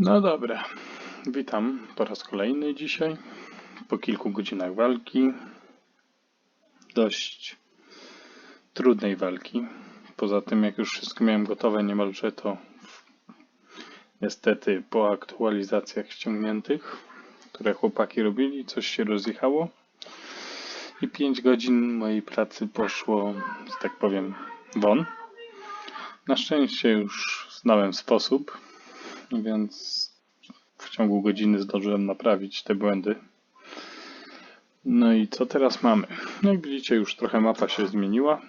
No dobra, witam po raz kolejny dzisiaj. Po kilku godzinach walki. Dość trudnej walki. Poza tym, jak już wszystko miałem gotowe niemalże, to niestety po aktualizacjach ściągniętych, które chłopaki robili, coś się rozjechało. I 5 godzin mojej pracy poszło, że tak powiem, won. Na szczęście już znałem sposób, więc w ciągu godziny zdążyłem naprawić te błędy. No i co teraz mamy? No Jak widzicie, już trochę mapa się zmieniła.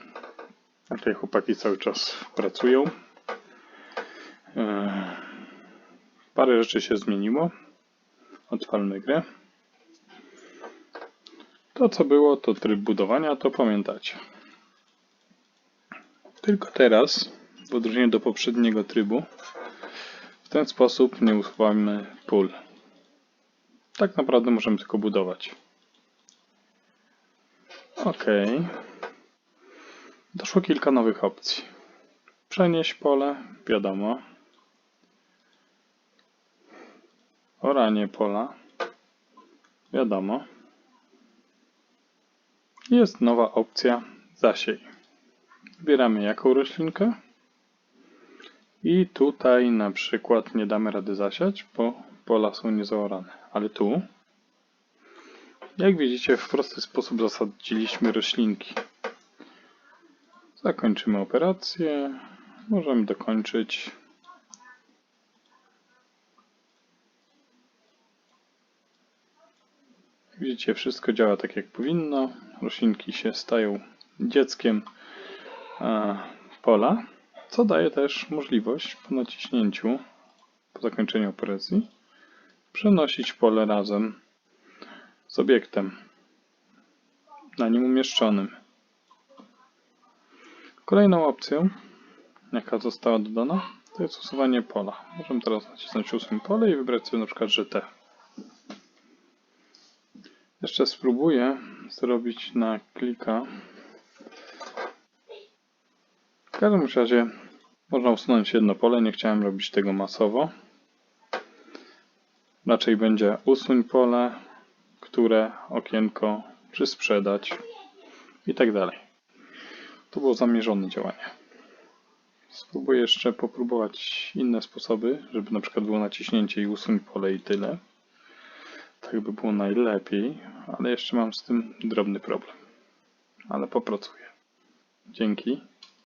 Tutaj chłopaki cały czas pracują. Eee, Parę rzeczy się zmieniło. Odpalmy grę. To co było, to tryb budowania, to pamiętacie. Tylko teraz, w odróżnieniu do poprzedniego trybu, w ten sposób nie usuwamy pól. Tak naprawdę możemy tylko budować. OK. Doszło kilka nowych opcji. Przenieść pole, wiadomo. Oranie pola, wiadomo. Jest nowa opcja zasiej. Wybieramy jaką roślinkę. I tutaj na przykład nie damy rady zasiać, bo pola są niezaorane. Ale tu, jak widzicie, w prosty sposób zasadziliśmy roślinki. Zakończymy operację. Możemy dokończyć. Widzicie, wszystko działa tak jak powinno. Roślinki się stają dzieckiem e, pola, co daje też możliwość po naciśnięciu, po zakończeniu operacji, przenosić pole razem z obiektem na nim umieszczonym. Kolejną opcją, jaka została dodana, to jest usuwanie pola. Możemy teraz nacisnąć usuń pole i wybrać sobie na przykład, te. Jeszcze spróbuję zrobić na klika. W każdym razie można usunąć jedno pole, nie chciałem robić tego masowo. Raczej będzie usuń pole, które okienko, czy sprzedać i tak dalej. To było zamierzone działanie. Spróbuję jeszcze popróbować inne sposoby, żeby na przykład było naciśnięcie i usuń pole i tyle. Tak by było najlepiej, ale jeszcze mam z tym drobny problem. Ale popracuję. Dzięki.